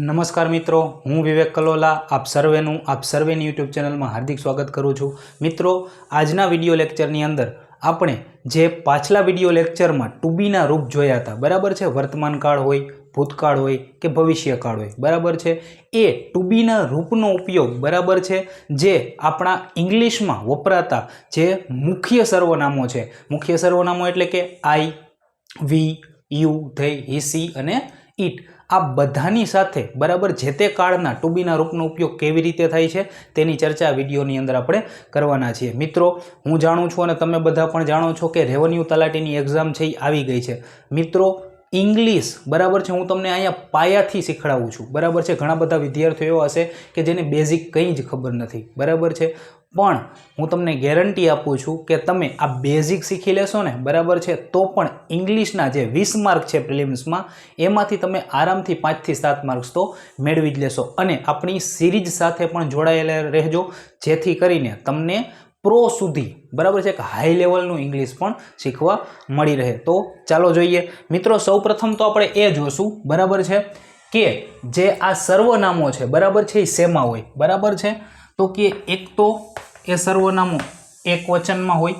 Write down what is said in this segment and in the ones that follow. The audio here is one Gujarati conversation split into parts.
નમસ્કાર મિત્રો, હું વિવેક કલોલા, આપ સર્વેનું, આપ સર્વેની યુટ્યુબ ચેનલમાં હાર્દિક સ્વાગત કરું છું. મિત્રો, આજના વીડિયો લેક્ચરની અંદર આપણે જે પાછલા વીડિયો લેક્ચરમાં ટુબીના રૂપ જોયા હતા, બરાબર છે? વર્તમાન કાળ હોય, ભૂતકાળ હોય કે ભવિષ્યકાળ હોય, બરાબર છે? એ ટુબીના રૂપનો ઉપયોગ બરાબર છે? જે આપણા ઇંગ્લિશમાં વપરાતા જે મુખ્ય સર્વનામો છે, મુખ્ય સર્વનામો એટલે કે I we you they, he, she અને ઈટ આ બધાની સાથે બરાબર જે તે કાળના ટુબીના રૂપનો ઉપયોગ કેવી રીતે થાય છે તેની ચર્ચા વિડીયોની અંદર આપણે કરવાના છીએ. મિત્રો, હું જાણું છું અને તમે બધા પણ જાણો છો કે રેવન્યુ તલાટીની એક્ઝામ છે એ આવી ગઈ છે. મિત્રો, ઇંગ્લિશ, બરાબર છે, હું તમને અહીંયા પાયાથી શીખડાવું છું. બરાબર છે, ઘણા બધા વિદ્યાર્થીઓ હશે કે જેને બેઝિક કંઈ જ ખબર નથી. બરાબર છે? પણ હું તમને ગેરંટી આપું છું કે તમે આ બેઝિક શીખી લેશો ને, બરાબર છે, તો પણ ઇંગ્લિશના જે વીસ માર્ક છે પ્રિલિમ્સમાં એમાંથી તમે આરામથી પાંચથી સાત માર્ક્સ તો મેળવી જ લેશો. અને આપણી સિરીઝ સાથે પણ જોડાયેલા રહેજો, જેથી કરીને તમને પ્રો સુધી, બરાબર છે કે હાઈ લેવલનું ઇંગ્લિશ પણ શીખવા મળી રહે. તો ચાલો જોઈએ. મિત્રો, સૌપ્રથમ તો આપણે એ જોશું, બરાબર છે, કે જે આ સર્વનામો છે, બરાબર છે, એ શેમાં હોય? બરાબર છે? તો કે એક તો એ સર્વનામો એક વચનમાં હોય,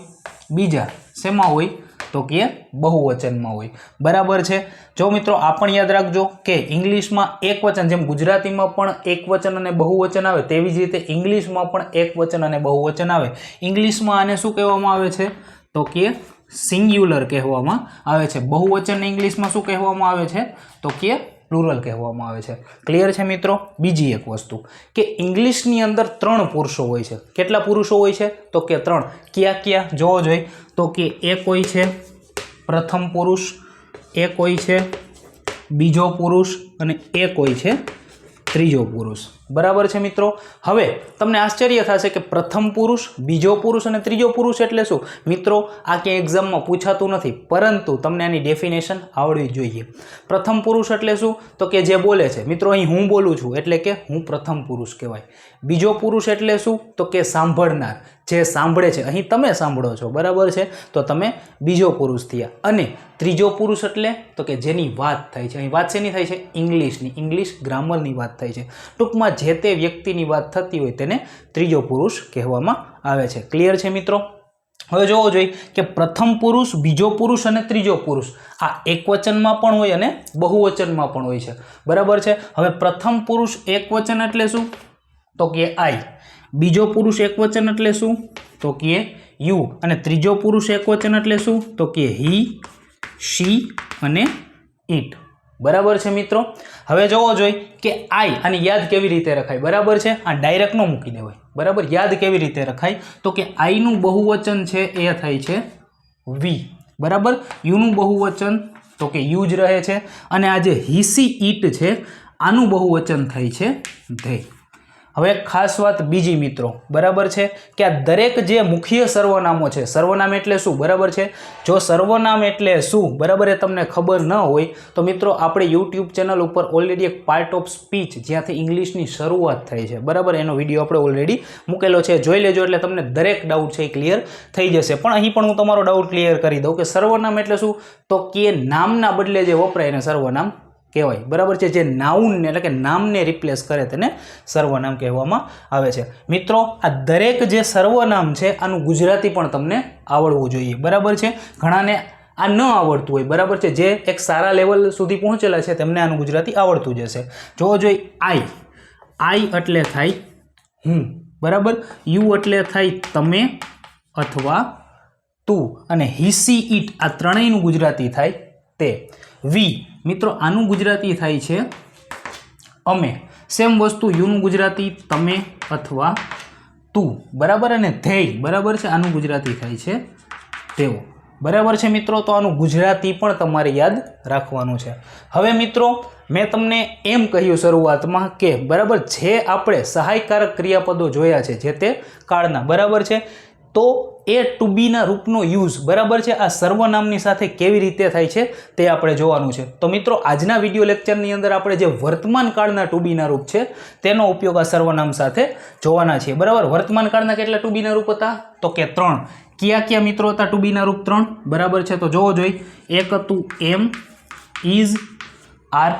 બીજા શેમાં હોય, તો કે બહુવચનમાં હોય. બરાબર છે? જો મિત્રો, આ પણ યાદ રાખજો કે ઇંગ્લિશમાં એક વચન, જેમ ગુજરાતીમાં પણ એક વચન અને બહુવચન આવે, તેવી જ રીતે ઇંગ્લિશમાં પણ એક વચન અને બહુવચન આવે. ઇંગ્લિશમાં આને શું કહેવામાં આવે છે? તો કે સિંગ્યુલર કહેવામાં આવે છે. બહુવચન ઇંગ્લિશમાં શું કહેવામાં આવે છે? તો કે પ્લુરલ કહેવામાં આવે છે. ક્લિયર છે મિત્રો? બીજી એક વસ્તુ કે ઇંગ્લિશની અંદર ત્રણ પુરુષો હોય છે. કેટલા પુરુષો હોય છે? તો કે ત્રણ. કયા કયા? જોવો જોઈએ તો કે એક હોય છે? પ્રથમ પુરુષ એક હોય છે? બીજો પુરુષ અને એક હોય છે? ત્રીજો પુરુષ. બરાબર છે મિત્રો? હવે તમને આશ્ચર્ય થશે કે પ્રથમ પુરુષ, બીજો પુરુષ અને ત્રીજો પુરુષ એટલે શું? મિત્રો, આ ક્યાંય એક્ઝામમાં પૂછાતું નથી, પરંતુ તમને આની ડેફિનેશન આવડવી જોઈએ. પ્રથમ પુરુષ એટલે શું? તો કે જે બોલે છે, મિત્રો, અહીં હું બોલું છું, એટલે કે હું પ્રથમ પુરુષ કહેવાય. બીજો પુરુષ એટલે શું? તો કે સાંભળનાર. જે સાંભળે છે. અહીં તમે સાંભળો છો. બરાબર છે? તો તમે બીજો પુરુષ થયા. અને ત્રીજો પુરુષ એટલે? તો કે જેની વાત થાય છે. અહીં વાત શેની થાય છે? ઇંગ્લિશની. ઇંગ્લિશ ગ્રામરની વાત થાય છે. ટૂંકમાં જે તે વ્યક્તિની વાત થતી હોય તેને ત્રીજો પુરુષ કહેવામાં આવે છે. ક્લિયર છે મિત્રો? હવે જોવો જોઈએ કે પ્રથમ પુરુષ, બીજો પુરુષ અને ત્રીજો પુરુષ આ એકવચનમાં પણ હોય અને બહુવચનમાં પણ હોય છે. બરાબર છે? હવે પ્રથમ પુરુષ એક વચન એટલે શું? તો કે આઈ. બીજો પુરુષ એકવચન એટલે શું? તો કે યુ. અને ત્રીજો પુરુષ એકવચન એટલે શું? તો કે હી, શી અને ઇટ બરાબર છે મિત્રો? હવે જોવો જોઈએ કે આઈ અને યાદ કેવી રીતે રખાય? બરાબર છે? આ ડાયરેક્ટનો મૂકી દેવાય. બરાબર? યાદ કેવી રીતે રખાય? તો કે આઈનું બહુવચન છે એ થાય છે વી. બરાબર? યુનું બહુવચન, તો કે યુ જ રહે છે. અને આ જે હિસી ઈટ છે, આનું બહુવચન થાય છે ધે. હવે ખાસ વાત બીજી મિત્રો, બરાબર છે? કે આ દરેક જે મુખ્ય સર્વનામો છે, સર્વનામ એટલે શું? બરાબર છે? જો સર્વનામ એટલે શું? બરાબર એ તમને ખબર ન હોય, તો મિત્રો આપણે યુટ્યુબ ચેનલ ઉપર ઓલરેડી એક પાર્ટ ઓફ સ્પીચ જ્યાંથી ઇંગ્લિશની શરૂઆત થઈ છે. બરાબર? એનો વીડિયો આપણે ઓલરેડી મૂકેલો છે. જોઈ લેજો એટલે તમને દરેક ડાઉટ છે એ ક્લિયર થઈ જશે. પણ અહીં પણ હું તમારો ડાઉટ ક્લિયર કરી દઉં કે સર્વનામ એટલે શું? તો કે નામના બદલે જે વપરાય એને સર્વનામ કહેવાય. બરાબર છે? જે નાઉનને એટલે કે નામને રિપ્લેસ કરે તેને સર્વનામ કહેવામાં આવે છે. મિત્રો, આ દરેક જે સર્વનામ છે, આનું ગુજરાતી પણ તમને આવડવું જોઈએ. બરાબર છે? ઘણાને આ ન આવડતું હોય. બરાબર છે? જે એક સારા લેવલ સુધી પહોંચેલા છે, તેમને આનું ગુજરાતી આવડતું જશે જોવો જોઈએ આઈ આઈ એટલે થાય હું. બરાબર? યુ એટલે થાય તમે અથવા તું. અને હિસી ઈટ આ ત્રણેયનું ગુજરાતી થાય તે. વી મિત્રો, આનું ગુજરાતી થાય છે અમે. સેમ વસ્તુ યુનું ગુજરાતી, તમે અથવા તું. બરાબર અને ધ્યેય બરાબર છે, આનું ગુજરાતી થાય છે તેઓ. બરાબર છે મિત્રો, તો આનું ગુજરાતી પણ તમારે યાદ રાખવાનું છે. હવે મિત્રો, મેં તમને એમ કહ્યું શરૂઆતમાં કે બરાબર જે આપણે સહાયકારક ક્રિયાપદો જોયા છે, જે તે કાળના. બરાબર છે? તો એ ટુ બીના રૂપનો યુઝ બરાબર છે? આ સર્વનામની સાથે કેવી રીતે થાય છે તે આપણે જોવાનું છે. તો મિત્રો, આજના વીડિયો લેક્ચરની અંદર આપણે જે વર્તમાન કાળના ટુ બીના રૂપ છે, તેનો ઉપયોગ આ સર્વનામ સાથે જોવાના છીએ. બરાબર? વર્તમાન કાળના કેટલા ટુ બીના રૂપ હતા? તો કે ત્રણ. કયા કયા મિત્રો હતા ટુ બીના રૂપ ત્રણ? બરાબર છે? તો જોવો જોઈએ એક હતું એમ ઇઝ આર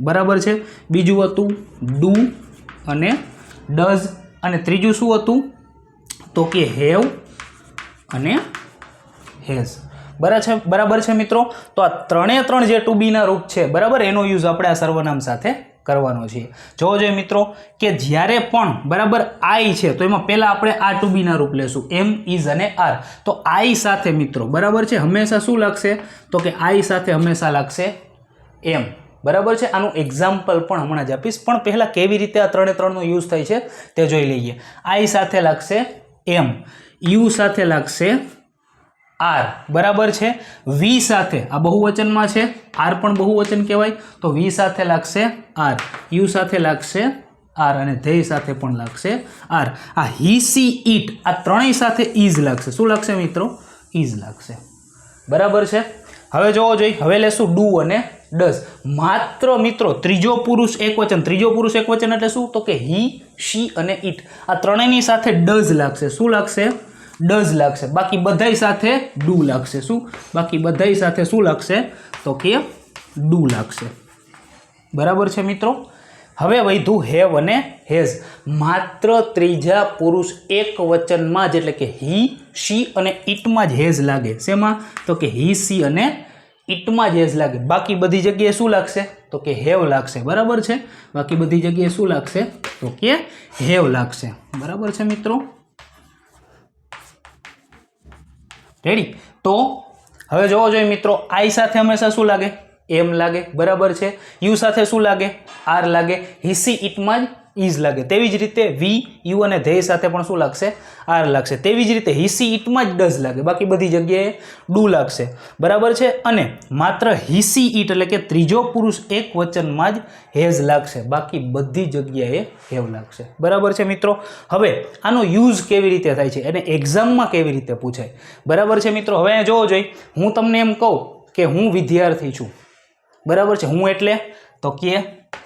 બરાબર છે? બીજું હતું ડુ અને ડઝ અને ત્રીજું શું હતું? તો કે હેવ અને હેઝ. બરાબર છે બરાબર છે મિત્રો? તો આ ત્રણે ત્રણ જે ટુ બીના રૂપ છે, બરાબર? એનો યુઝ આપણે આ સર્વનામ સાથે કરવાનો છે. જોવો જોઈએ મિત્રો કે જ્યારે પણ, બરાબર આઈ છે, તો એમાં પહેલાં આપણે આ ટુ બીના રૂપ લેશું. એમ ઇઝ અને આર તો આઈ સાથે મિત્રો, બરાબર છે? હંમેશા શું લાગશે? તો કે આઈ સાથે હંમેશા લાગશે એમ બરાબર છે? આનું એક્ઝામ્પલ પણ હમણાં જ આપીશ. પણ પહેલાં કેવી રીતે આ ત્રણે ત્રણનો યુઝ થાય છે તે જોઈ લઈએ. આઈ સાથે લાગશે એમ. યુ સાથે લાગશે આર. બરાબર છે? વી સાથે. આ બહુવચનમાં છે. આર પણ બહુવચન કહેવાય. તો વી સાથે લાગશે આર. યુ સાથે લાગશે આર અને ધેય સાથે પણ લાગશે આર. આ હી સી ઈટ, આ ત્રણેય સાથે ઇઝ લાગશે. શું લાગશે મિત્રો? ઇઝ લાગશે. બરાબર છે? હવે જોવો જોઈએ હવે લેશું ડુ અને ડઝ માત્ર મિત્રો, ત્રીજો પુરુષ એક વચન. ત્રીજો પુરુષ એક વચન એટલે શું? તો કે હી, શી અને ઇટ આ ત્રણેયની સાથે ડઝ લાગશે. શું લાગશે? ડઝ લાગશે. બાકી બધાય સાથે ડુ લાગશે. શું? બાકી બધાય સાથે શું લાગશે? તો કે ડુ લાગશે. બરાબર છે મિત્રો? હવે વૈધુ હેવ અને હેઝ. માત્ર ત્રીજા પુરુષ એક વચનમાં જ એટલે કે હી, શી અને ઇટમાં જ હેઝ લાગે. શેમાં? તો કે હી સી અને ઇટમાં જ એઝ લાગે. બાકી બધી જગ્યાએ શું લાગશે? તો કે હેવ લાગશે. બરાબર છે? બાકી બધી જગ્યાએ શું લાગશે? તો કે હેવ લાગશે. બરાબર છે મિત્રો? રેડી તો હવે જોવો જોઈએ મિત્રો, આઈ સાથે હંમેશા શું લાગે? એમ લાગે. બરાબર છે? યુ સાથે શું લાગે? આર લાગે. હિસી ઇટમાં જ ઇઝ લાગે. તેવી જ રીતે વી, યુ અને ધેય સાથે પણ શું લાગશે? આર લાગશે. તેવી જ રીતે હિસી ઇટમાં જ ડઝ લાગે. બાકી બધી જગ્યાએ ડુ લાગશે. બરાબર છે? અને માત્ર હિસી ઇટ એટલે કે ત્રીજો પુરુષ એક વચનમાં જ હેઝ લાગશે. બાકી બધી જગ્યાએ હેવ લાગશે. બરાબર છે મિત્રો? હવે આનો યુઝ કેવી રીતે થાય છે? એને એક્ઝામમાં કેવી રીતે પૂછાય? બરાબર છે મિત્રો? હવે જોવો જોઈએ હું તમને એમ કહું કે હું વિદ્યાર્થી છું. બરાબર છે? હું એટલે તો કે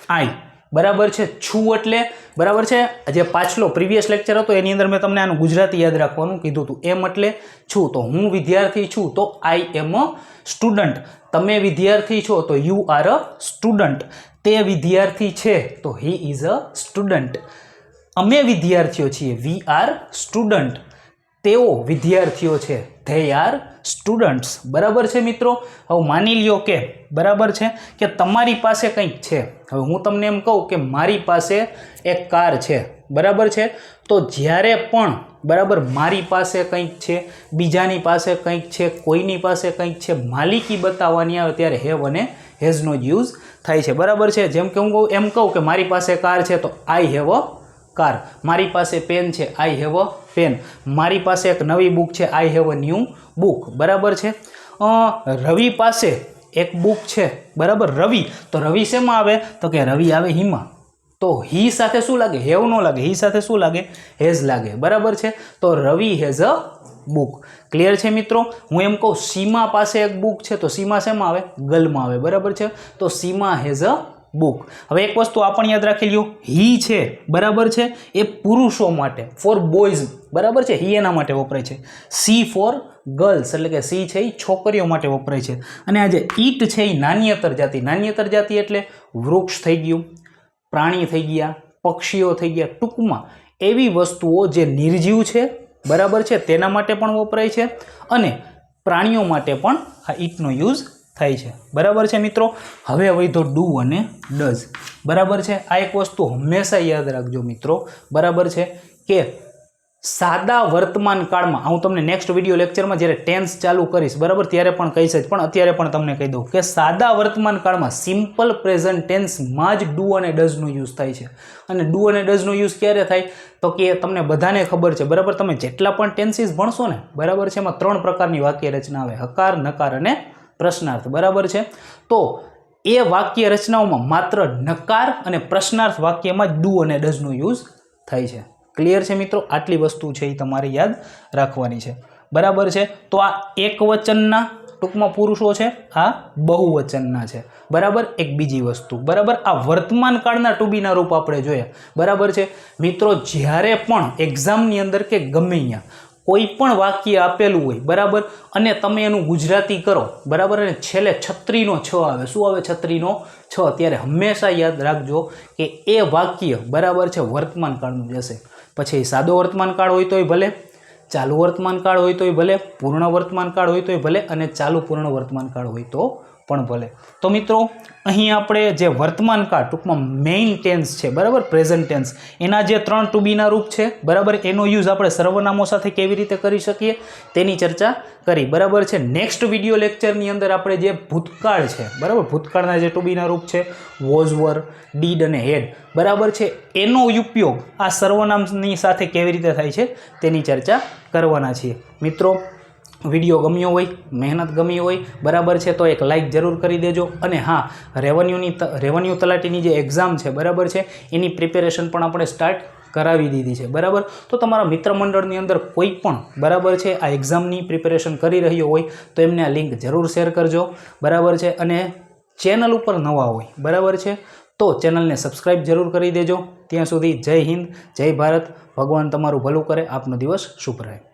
આઈ. બરાબર છે? છું એટલે, બરાબર છે? જે પાછલો પ્રીવિયસ લેક્ચર હતો, એની અંદર મેં તમને આનું ગુજરાતી યાદ રાખવાનું કીધું હતું. એમ એટલે છું. તો હું વિદ્યાર્થી છું, તો આઈ એમ અ સ્ટુડન્ટ તમે વિદ્યાર્થી છો, તો યુ આર અ સ્ટુડન્ટ તે વિદ્યાર્થી છે, તો હી ઇઝ અ સ્ટુડન્ટ અમે વિદ્યાર્થીઓ છીએ વી આર સ્ટુડન્ટ તેઓ વિદ્યાર્થીઓ છે ધે આર સ્ટુડન્ટ્સ. બરાબર છે મિત્રો? હવે માની લ્યો કે, બરાબર છે? કે તમારી પાસે કંઈક છે. હવે હું તમને એમ કહું કે મારી પાસે એક કાર છે. બરાબર છે? તો જ્યારે પણ, બરાબર, મારી પાસે કંઈક છે, બીજાની પાસે કંઈક છે, કોઈની પાસે કંઈક છે, માલિકી બતાવવાની આવે ત્યારે હેવ અને હેઝનો જ યુઝ થાય છે. બરાબર છે? જેમ કે હું એમ કહું કે મારી પાસે કાર છે, તો આઈ હેવ અ કાર. મારી પાસે પેન છે આઈ હેવ અ પેન મારી પાસે એક નવી બુક છે I have a new book બરાબર છે? રવિ પાસે એક બુક છે, બરાબર? રવિ. તો રવિ શેમાં આવે? તો કે રવિ આવે હિમાં. તો હી સાથે શું લાગે? હેવ ન લાગે. હી સાથે શું લાગે? હેઝ લાગે. બરાબર છે? તો Ravi has a book clear છે મિત્રો? હું એમ કહું, સીમા પાસે એક બુક છે, તો સીમા શેમાં આવે? ગલમાં આવે. બરાબર છે? તો સીમા હેઝ અ બુક હવે એક વસ્તુ આ પણ યાદ રાખી લ્યો હી છે, બરાબર છે? એ પુરુષો માટે ફોર બોયઝ બરાબર છે? હી એના માટે વપરાય છે. સી ફોર ગર્લ્સ એટલે કે સી છે એ છોકરીઓ માટે વપરાય છે. અને આ જે ઈટ છે એ નાન્યતર જાતિ નાન્યતર જાતિ એટલે વૃક્ષ થઈ ગયું, પ્રાણી થઈ ગયા, પક્ષીઓ થઈ ગયા, ટૂંકમાં એવી વસ્તુઓ જે નિર્જીવ છે, બરાબર છે? તેના માટે પણ વપરાય છે. અને પ્રાણીઓ માટે પણ આ ઈટનો યુઝ થાય છે. બરાબર છે મિત્રો? હવે વૈધો ડુ અને ડઝ. બરાબર છે? આ એક વસ્તુ હંમેશા યાદ રાખજો મિત્રો. બરાબર છે? કે સાદા વર્તમાન કાળમાં, હું તમને નેક્સ્ટ વીડિયો લેક્ચરમાં જ્યારે ટેન્સ ચાલુ કરીશ, બરાબર, ત્યારે પણ કહીશ જ, પણ અત્યારે પણ તમને કહી દઉં કે સાદા વર્તમાન કાળમાં સિમ્પલ પ્રેઝન્ટ ટેન્સમાં જ ડુ અને ડઝનો યુઝ થાય છે. અને ડુ અને ડઝનો યુઝ ક્યારે થાય? તો કે તમને બધાને ખબર છે, બરાબર? તમે જેટલા પણ ટેન્સીસ ભણશો ને, બરાબર છે? એમાં ત્રણ પ્રકારની વાક્ય રચના આવે. હકાર, નકાર અને પ્રશ્નાર્થ, બરાબર છે? તો એ વાક્ય રચનાઓમાં માત્ર નકાર અને પ્રશ્નાર્થ વાક્યમાં જ ડુ અને ડઝનો યુઝ થાય છે. ક્લિયર છે મિત્રો? આટલી વસ્તુ છે એ તમારે યાદ રાખવાની છે. બરાબર છે? તો આ એક વચનના ટૂંકમાં પુરુષો છે, આ બહુવચનના છે. બરાબર? એક બીજી વસ્તુ. બરાબર? આ વર્તમાન કાળના ટુબીના રૂપ આપણે જોયા બરાબર છે? મિત્રો, જ્યારે પણ એક્ઝામની અંદર કે ગમે અહીંયા કોઈ પણ વાક્ય આપેલું હોય, બરાબર? અને તમે એનું ગુજરાતી કરો, બરાબર? અને છેલ્લે છત્રીનો છ આવે. શું આવે છત્રીનો છ? ત્યારે હંમેશા યાદ રાખજો કે એ વાક્ય બરાબર છે વર્તમાન કાળનું જશે પછી સાદો વર્તમાન કાળ હોય તોય ભલે, ચાલુ વર્તમાન કાળ હોય તોય ભલે, પૂર્ણ વર્તમાન કાળ હોય તોય ભલે, અને ચાલુ પૂર્ણ વર્તમાન કાળ હોય તો પણ ભલે. તો મિત્રો, અહીં આપણે જે વર્તમાન કાળ, ટૂંકમાં મેઇન ટેન્સ છે, બરાબર? પ્રેઝન્ટ ટેન્સ એના જે ત્રણ ટુ રૂપ છે, બરાબર? એનો યુઝ આપણે સર્વનામો સાથે કેવી રીતે કરી શકીએ? તેની ચર્ચા કરી. બરાબર છે? નેક્સ્ટ વીડિયો લેક્ચરની અંદર આપણે જે ભૂતકાળ છે, બરાબર? ભૂતકાળના જે ટુ બીના રૂપ છે વોઝ વર ડીડ અને હેડ બરાબર છે? એનો ઉપયોગ આ સર્વનામની સાથે કેવી રીતે થાય છે? તેની ચર્ચા કરવાના છીએ. મિત્રો વીડિયો ગમ્યો હોય, મહેનત ગમી હોય, બરાબર છે, તો એક લાઇક જરૂર કરી દેજો. અને હા રેવન્યુની રેવન્યુ તલાટીની જે એક્ઝામ છે, બરાબર છે, એની પ્રિપેરેશન પણ આપણે સ્ટાર્ટ કરાવી દીધી છે, બરાબર? તો તમારા મિત્ર મંડળની અંદર કોઈ પણ, બરાબર છે, આ એક્ઝામની પ્રિપેરેશન કરી રહ્યો હોય, તો એમને આ લિંક જરૂર શેર કરજો, બરાબર છે, અને ચેનલ ઉપર નવા હોય, બરાબર છે, તો ચેનલને સબસ્ક્રાઇબ જરૂર કરી દેજો. ત્યાં સુધી જય હિન્દ, જય ભારત, ભગવાન તમારું ભલું કરે, આપનો દિવસ શુભ રહે.